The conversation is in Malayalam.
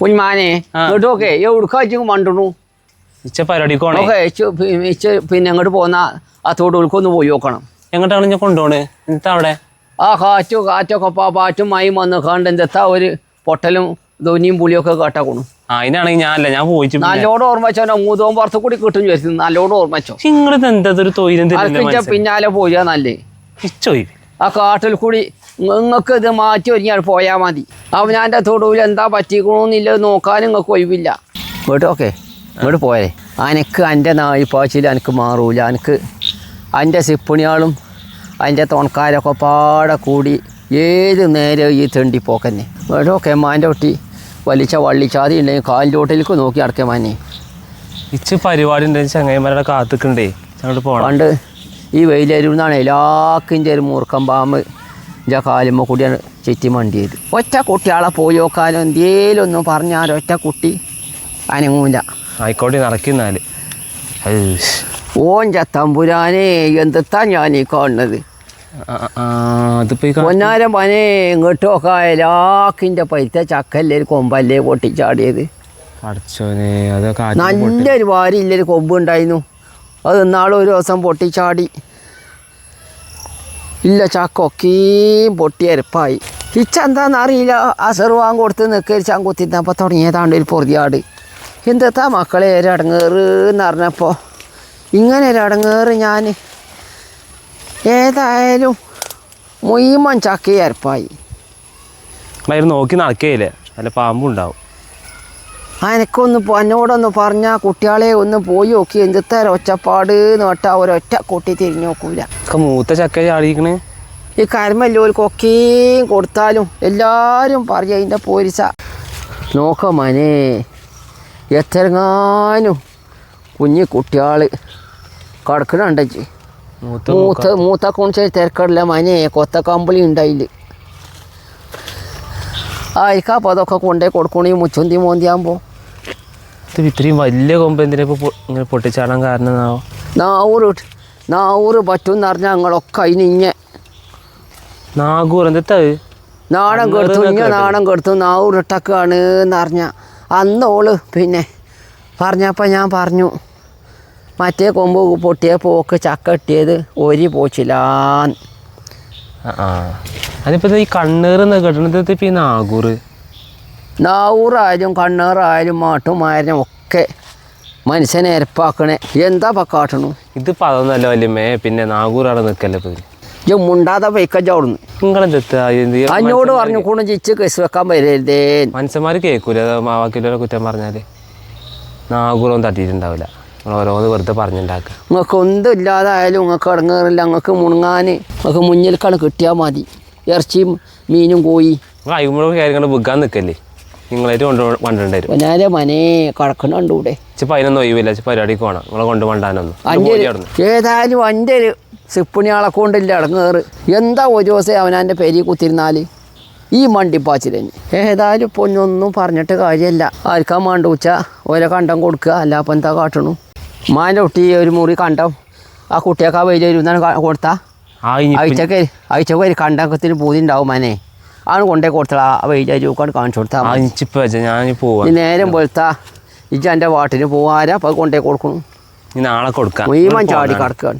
കുഞ്ഞമാനെ. ഇങ്ങോട്ടൊക്കെ മണ്ടണു ഇച്ച പരിപാടിക്ക് പോണേ ഓക്കെ ഇച്ച് പിന്നെ അങ്ങോട്ട് പോന്ന ആ തോടുകൾക്കൊന്ന് പോയി നോക്കണം. എങ്ങോട്ടാണ് ഞാൻ കൊണ്ടുപോണേ അവിടെ? ആ കാറ്റു കാറ്റൊക്കെ പാറ്റും മയും വന്ന് കണ്ട് എന്തെത്താ ഒരു പൊട്ടലും ധോനിയും പുളിയൊക്കെ കേട്ടേക്കണു അതിനാണെങ്കിൽ ഞാനല്ല ഞാൻ പോയിച്ചു നല്ലോണം ഓർമ്മച്ചോ മൂന്നോം പുറത്തു കൂടി കിട്ടും വിചാരിച്ചു നല്ലോണം ഓർമ്മച്ചോ നിങ്ങളിത് എന്താ ഒരു പിന്നാലെ പോയാ നല്ലേ. ആ കാട്ടിൽ കൂടി നിങ്ങൾക്ക് ഇത് മാറ്റി ഒരുങ്ങിയാൽ പോയാൽ മതി. അവനാന്റെ തൊടുവിൽ എന്താ പറ്റിക്കണമെന്നില്ല നോക്കാൻ നിങ്ങൾക്ക് ഒഴിവില്ല. ഇങ്ങോട്ട് ഓക്കെ ഇങ്ങോട്ട് പോയേ അനക്ക് എന്റെ നായിപ്പാച്ചിൽ എനിക്ക് മാറൂല. എനിക്ക് എന്റെ സിപ്പണിയാളും അതിന്റെ തുണക്കാരൊക്കെ പാടെ കൂടി ഏത് നേരം ഈ തെണ്ടിപ്പോക്കന്നെ. ഇങ്ങോട്ട് ഓക്കെ മാന്റെ ഒട്ടി വലിച്ച വള്ളിച്ചാതി ഉണ്ടെങ്കിൽ കാലിന്റെ ഓട്ടിലേക്ക് നോക്കി അടക്കേ മാനേ ഇച്ച് പരിപാടി ഉണ്ടെങ്കിൽ ചങ്ങായിമാരുടെ കാത്തുക്കണ്ടേ. അങ്ങോട്ട് പോണം. പണ്ട് ഈ വെയിലരുന്നാണ് എല്ലാക്കിന്റെ ഒരു മൂർക്കം പാമ്പ് എന്റെ കാലുമ്മ കൂടിയാണ് ചുറ്റി മണ്ടിയത്. ഒറ്റ കുട്ടിയാളെ പോയോക്കാലോ എന്തേലും ഒന്നും പറഞ്ഞാൽ ഒറ്റ കുട്ടി അനങ്ങൂല. ആയിക്കോട്ടെ നടക്കുന്നാൽ. ഓൻ ചത്തമ്പുരാനെ എന്തെത്താ ഞാൻ ഈ കാണുന്നത്? പൊന്നാരം പനെ ഇങ്ങോട്ടൊക്കെ എല്ലാക്കിന്റെ പൈത്ത ചക്കല്ലേ ഒരു കൊമ്പല്ലേ പൊട്ടിച്ചാടിയത്. നല്ലൊരു വാരില്ലൊരു കൊമ്പ് ഉണ്ടായിരുന്നു. അത് എന്നാളും ഒരു ദിവസം പൊട്ടിച്ചാടി. ഇല്ല ചാക്കൊക്കെയും പൊട്ടി അരപ്പായി ഇച്ചെന്താന്ന് അറിയില്ല. അസർവാൻ കൊടുത്ത് നിൽക്കൽ ചങ്കുത്തിന്നപ്പോൾ തുടങ്ങിയതാണ്ട് ഒരു പൊറിയാട് എന്തെത്താ മക്കളെ ഒരടങ്ങേറ് എന്ന് പറഞ്ഞപ്പോൾ ഇങ്ങനെ ഒരടങ്ങേറ് ഞാൻ ഏതായാലും മുയ്മൻ അരപ്പായി നോക്കി നടക്കേലേ നല്ല പാമ്പും പോ- എന്നോടൊന്ന് പറഞ്ഞാൽ കുട്ടികളെ ഒന്ന് പോയി നോക്കി. എന്തിത്തെ ഒച്ചപ്പാട് എന്ന് പറഞ്ഞാൽ ഒരൊറ്റ കൊട്ടി തിരിഞ്ഞു നോക്കൂല. മൂത്ത ചക്ക ഈ ഈ കരമല്ലോൽക്കൊക്കെയും കൊടുത്താലും എല്ലാവരും പറയും അതിന്റെ പോരിച്ച. നോക്ക മനെ എത്രങ്ങാനും കുഞ്ഞു കുട്ടികൾ കടക്കണുണ്ട് മൂത്ത മൂത്ത കൊണ്ട് തിരക്കടില്ല മനെ കൊത്ത കമ്പിളി ഉണ്ടായില്ല ആയിരിക്കാം അപ്പോൾ അതൊക്കെ കൊണ്ടേ കൊടുക്കണേ മുച്ചൊന്തി മോന്തിയാകുമ്പോൾ ഇത് ഇത്രയും വലിയ കൊമ്പ് എന്തിനാ ഇങ്ങനെ പൊട്ടിച്ചാടാൻ കാരണം എന്നാവോ? നാവൂറ് പറ്റും എന്ന് പറഞ്ഞാൽ ഞങ്ങളൊക്കെ അതിന് അതിനിഞ്ഞ നാഗൂർ എന്താ നാടൻ കെടുത്തു ഇഞ്ഞ നാടൻ കെടുത്തു നാവൂർ ഇട്ടക്കാണ് എന്ന് പറഞ്ഞ അന്ന് ഓൾ പിന്നെ പറഞ്ഞപ്പോൾ ഞാൻ പറഞ്ഞു മറ്റേ കൊമ്പ് പൊട്ടിയ പോക്ക് ചക്ക കിട്ടിയത് ഒരു പോച്ചില്ലാന്ന് അതിപ്പോ ഈ കണ്ണീർ എന്നൊക്കെ കിട്ടണത് ഇപ്പൊ ഈ നാഗൂറ്. നാവൂറായാലും കണ്ണേറായാലും മാട്ടുമായാലും ഒക്കെ മനുഷ്യനെ എരപ്പാക്കണേ എന്താ പക്കാട്ടണു കാട്ടണു? ഇതിപ്പോ അതൊന്നല്ല വല്യമ്മേ പിന്നെ നാഗൂർ അവിടെ നിൽക്കല്ലേ പോയി ഇജ്ജ് മുണ്ടാതെ അന്നോട് പറഞ്ഞു കൂടെ ചിച്ച് കേസ് വെക്കാൻ വരരുതേ. മനുഷ്യന്മാർ കേൾക്കൂല മാവാക്കിലോ കുറ്റം പറഞ്ഞാൽ നാഗൂറൊന്നും തട്ടിയിട്ടുണ്ടാവില്ല. ഓരോന്ന് വെറുതെ പറഞ്ഞുണ്ടാക്കുക. നിങ്ങൾക്ക് ഒന്നും ഇല്ലാതായാലും നിങ്ങൾക്ക് ഇടങ്ങേറില്ല. നിങ്ങൾക്ക് മുണങ്ങാൻ നിങ്ങൾക്ക് മുന്നിലേക്കാണ് കിട്ടിയാൽ മതി. ഇറച്ചിയും മീനും കോയി. നിങ്ങൾ കാര്യങ്ങൾ വിൽക്കാൻ നിൽക്കല്ലേ നിങ്ങളായിട്ട് കൊണ്ട് കൊണ്ടുണ്ടായിരുന്നു ഞാൻ മനേ കടക്കണുണ്ടൂടെ ഇച്ചിപ്പോ അതിനൊന്നും ഒഴിവില്ല ഇച്ചിരി പരിപാടിക്ക് പോകണം നിങ്ങളെ കൊണ്ട് കൊണ്ടാനൊന്നും അന്റെ പോയി അവിടുന്ന്. ഏതായാലും എന്റെ ഒരു സിപ്പിണിയാളെ കൊണ്ടില്ല ഇടങ്ങേറ് എന്താ ഒരു ദിവസം അവനാന്റെ പെരി കുത്തിരുന്നാൽ? ഈ മണ്ടിപ്പാച്ചിൽ തന്നെ ഏതായാലും ഇപ്പോൾ ഒന്നും പറഞ്ഞിട്ട് കാര്യമല്ല ആർക്കാൻ മണ്ടൂച്ച ഓരോ കണ്ടം കൊടുക്കുക. അല്ല അപ്പം എന്താ കാട്ടണു? മാന്റെ കുട്ടി ഒരു മുറി കണ്ടം. ആ കുട്ടിയൊക്കെ ആ വെയിൽ കൊടുത്താൽ ഇനി അയച്ചക്ക് അയച്ചക്ക് ഒരു കണ്ടത്തിന് പൂതി ഉണ്ടാവും മനെ. ആണ് കൊണ്ടേ കൊടുത്തളാ ആ വെയിലൂക്കാണ് കാണിച്ചു കൊടുത്താൽ വെച്ചാൽ ഞാൻ പോവാ. നേരം പോലത്താ. ഇജ്ജ എന്റെ വാട്ടിന് പോവാരാ അപ്പം കൊണ്ടേ കൊടുക്കണു? നാളെ കൊടുക്കാം. മുഴുവൻ ചാടി. കിടക്കുകയാണ്